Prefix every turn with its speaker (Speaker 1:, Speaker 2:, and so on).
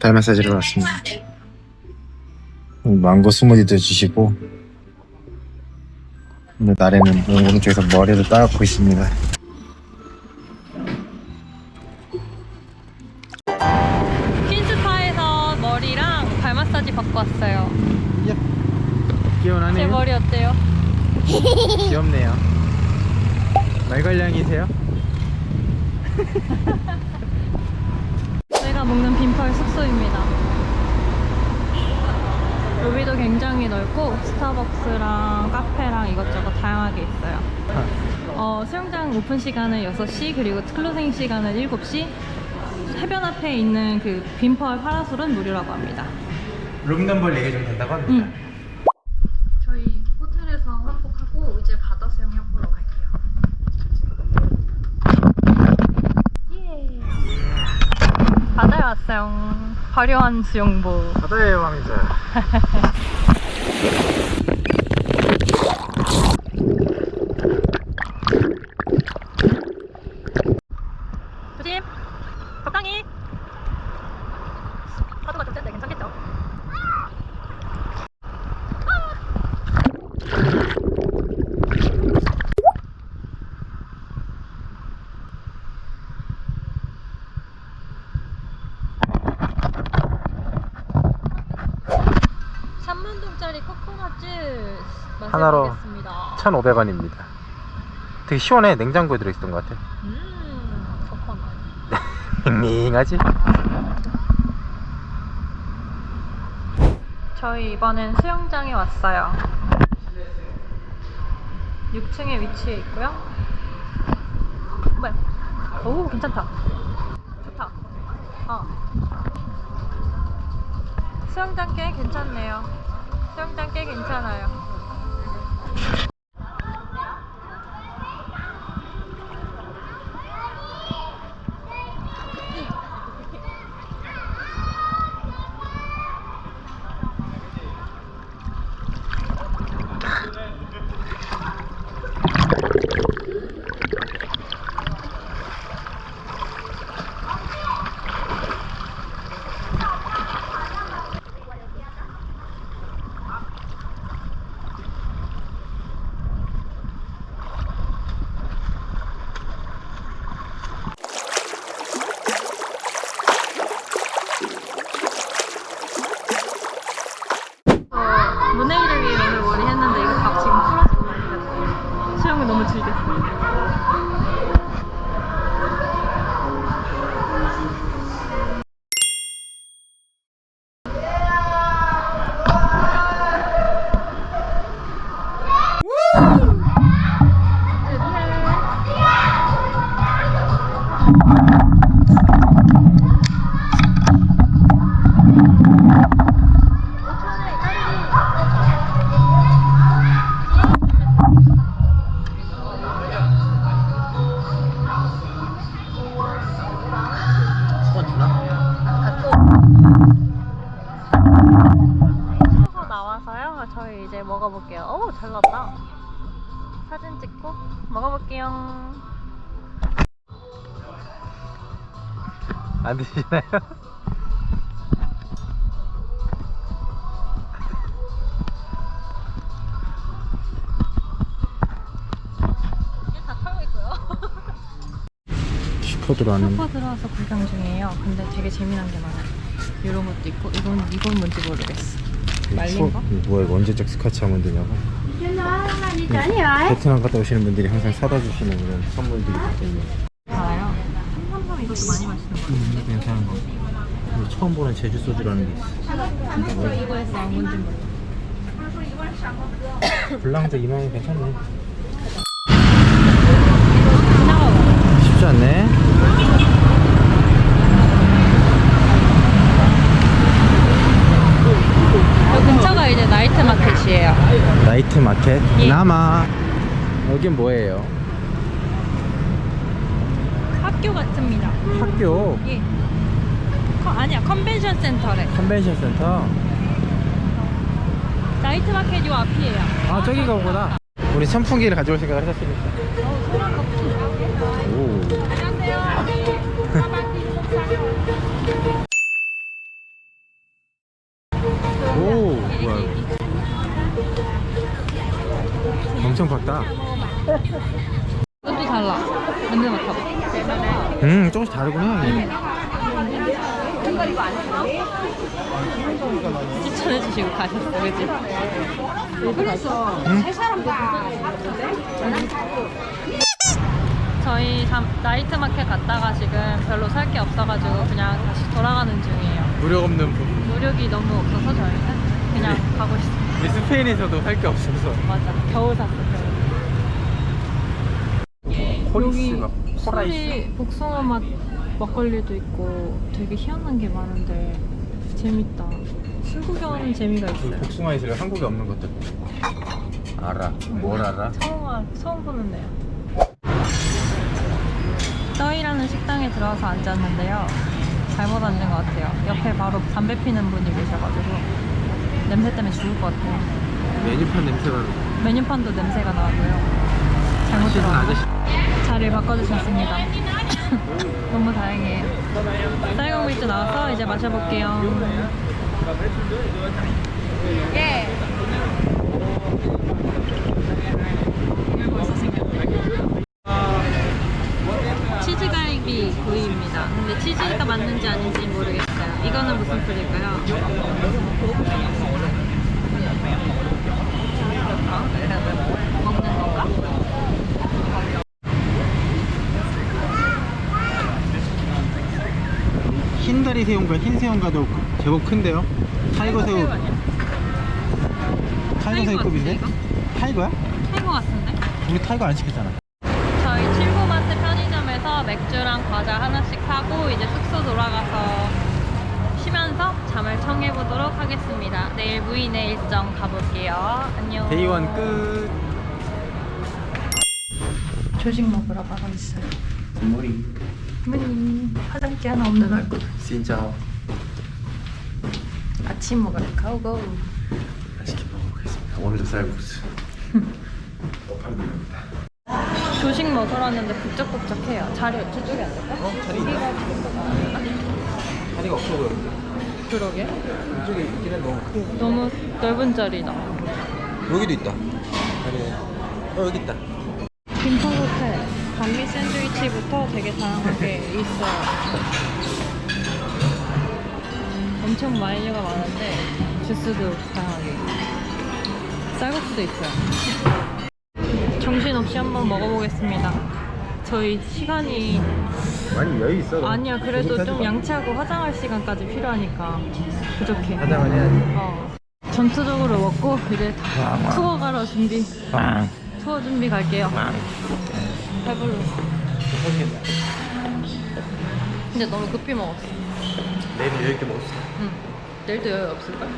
Speaker 1: 발 마사지를 왔습니다. 망고 스무디도 주시고 근데 나래는 오른쪽에서 머리를 따갖고 있습니다.
Speaker 2: 퀸스파에서 머리랑 발 마사지 받고 왔어요. 제
Speaker 1: 귀여운하네요.
Speaker 2: 머리 어때요?
Speaker 1: 귀엽네요. 말괄량이세요?
Speaker 2: 묵는 빈펄 숙소입니다. 로비도 굉장히 넓고 스타벅스랑 카페랑 이것저것 다양하게 있어요. 어, 수영장 오픈 시간은 6시 그리고 클로징 시간은 7시 해변 앞에 있는 그 빈펄 파라솔은 무료라고 합니다.
Speaker 1: 룸 넘버 얘기 좀 된다고 합니다.
Speaker 2: 응. 저희 호텔에서 회복하고 이제 바다 수영 해보러 갈게요. 예. 바다에 왔어요. 화려한 수영복.
Speaker 1: 바다의 왕자.
Speaker 2: 3만동짜리 코코넛즙
Speaker 1: 하나로
Speaker 2: 마셔보겠습니다.
Speaker 1: 1,500원입니다. 되게 시원해. 냉장고에 들어있었던 것 같아.
Speaker 2: 음, 코코넛.
Speaker 1: 밍밍하지?
Speaker 2: 저희 이번엔 수영장에 왔어요. 6층에 위치해 있고요. 오, 괜찮다. 좋다. 어. 수영장 꽤 괜찮네요. 수영장 꽤 괜찮아요. Oh! 사진 찍고 먹어볼게요.
Speaker 1: 안 드시나요?
Speaker 2: 다 있고요.
Speaker 1: 슈퍼
Speaker 2: 들어와서 구경 중이에요. 근데 되게 재미난 게 많아요. 이런 것도 있고 이건 이건 뭔지 모르겠어. 말린 거?
Speaker 1: 뭐야 이거 언제 적 스카치 아몬드냐고 베트남 갔다 오시는 분들이 항상 사다 주시는 이런 선물들이 있거든요
Speaker 2: 알아요. 삼삼삼 이것도 많이 마시는 거
Speaker 1: 음,
Speaker 2: 같은데.
Speaker 1: 괜찮은 거 처음 보는 제주 소주라는 게 있어
Speaker 2: 이거에서.
Speaker 1: 블랑드 2만원 괜찮네
Speaker 2: 지나가봐.
Speaker 1: 쉽지 않네
Speaker 2: 여 근처가 이제 나이트 마켓이에요.
Speaker 1: 마켓
Speaker 2: 예.
Speaker 1: 남아 여긴 뭐예요?
Speaker 2: 학교 같습니다.
Speaker 1: 학교
Speaker 2: 예. 커, 아니야 컨벤션 센터래.
Speaker 1: 컨벤션 센터
Speaker 2: 나이트 마켓 요 앞이에요.
Speaker 1: 아 저기가 오구나 우리 선풍기를 가져올 생각을 하셨으니까
Speaker 2: 어
Speaker 1: 밝다.
Speaker 2: 이것도 달라. 냄새 맡아봐.
Speaker 1: 음, 조금씩 다르구나. 이게.
Speaker 2: 추천해 주시고 가셨어, 그치?
Speaker 1: 음?
Speaker 2: 저희 잠- 나이트 마켓 갔다가 지금 별로 살 게 없어가지고 그냥 다시 돌아가는 중이에요.
Speaker 1: 무력 없는 분.
Speaker 2: 노력이 너무 없어서 저희는 그냥 가고 싶어요.
Speaker 1: 스페인에서도 할 게 없어서.
Speaker 2: 맞아. 겨울 샀어, 여기 술이 복숭아 맛 막걸리도 있고 되게 희한한 게 많은데 재밌다. 술 구경하는 재미가 있어요.
Speaker 1: 복숭아 이슬 한국에 없는 것들. 알아. 뭘 알아?
Speaker 2: 처음, 와- 처음 보는 데요. 떠이라는 식당에 들어와서 앉았는데요. 잘못 앉은 것 같아요. 옆에 바로 담배 피는 분이 계셔가지고 냄새 때문에 죽을 것 같아요.
Speaker 1: 메뉴판 냄새가
Speaker 2: 메뉴판도 냄새가 나고요. 잘못 들어왔나?
Speaker 1: 아저씨.
Speaker 2: 자리를 바꿔주셨습니다. 너무 다행이에요. 쌀국 밀주 나와서 이제 마셔볼게요. 예. 치즈갈비 구이입니다. 근데 치즈가 맞는지 아닌지 모르겠어요. 이거는 무슨 풀일까요? 먹는 건가?
Speaker 1: 흰다리 새우인가 흰 새우인가도 제법 큰데요. 타이거 새우. 타이거 새우급인데?
Speaker 2: 타이거
Speaker 1: 타이거야?
Speaker 2: 타이거 같은데?
Speaker 1: 우리 타이거 안 시켰잖아.
Speaker 2: 저희 칠구마트 편의점에서 맥주랑 과자 하나씩 사고 이제 숙소 돌아가서 쉬면서 잠을 청해보도록 하겠습니다. 내일 무인의 일정 가볼게요. 안녕.
Speaker 1: 데이원 끝.
Speaker 2: 조식 먹으러 가고 있어요.
Speaker 1: 굿모닝.
Speaker 2: 어머니 화장기 하나 없는 얼굴.
Speaker 1: 진짜
Speaker 2: 아침 먹으러 가고.
Speaker 1: 맛있게 먹어보겠습니다. 오늘도 쌀국수.
Speaker 2: 조식 먹으러 왔는데 북적북적해요. 자리 저쪽에 앉을까?
Speaker 1: 어? 자리
Speaker 2: 여기가. 조금 나을까?
Speaker 1: 자리가 없어 보여.
Speaker 2: 그러게.
Speaker 1: 이쪽에 있기는 너무 크고.
Speaker 2: 너무 넓은 자리다.
Speaker 1: 여기도 있다. 자리. 어 여기 있다.
Speaker 2: 빈터 호텔 반미 샌드위치부터 되게 다양하게 있어요. 엄청 마일류가 많은데 주스도 다양하게 쌀국수도 있어요. 정신없이 한번 먹어보겠습니다. 저희 시간이
Speaker 1: 많이 여유 있어. 너.
Speaker 2: 아니야 그래도 좀. 양치하고 화장할 시간까지 필요하니까 부족해.
Speaker 1: 화장을 해야지.
Speaker 2: 어. 전투적으로 먹고 이제
Speaker 1: 왕.
Speaker 2: 투어 가러 준비.
Speaker 1: 빵.
Speaker 2: 투어 준비 갈게요.
Speaker 1: 빵.
Speaker 2: 배불러. 근데 너무 급히 먹었어.
Speaker 1: 내일 여유 있게 먹읍시다.
Speaker 2: 응. 내일도 여유 없을걸?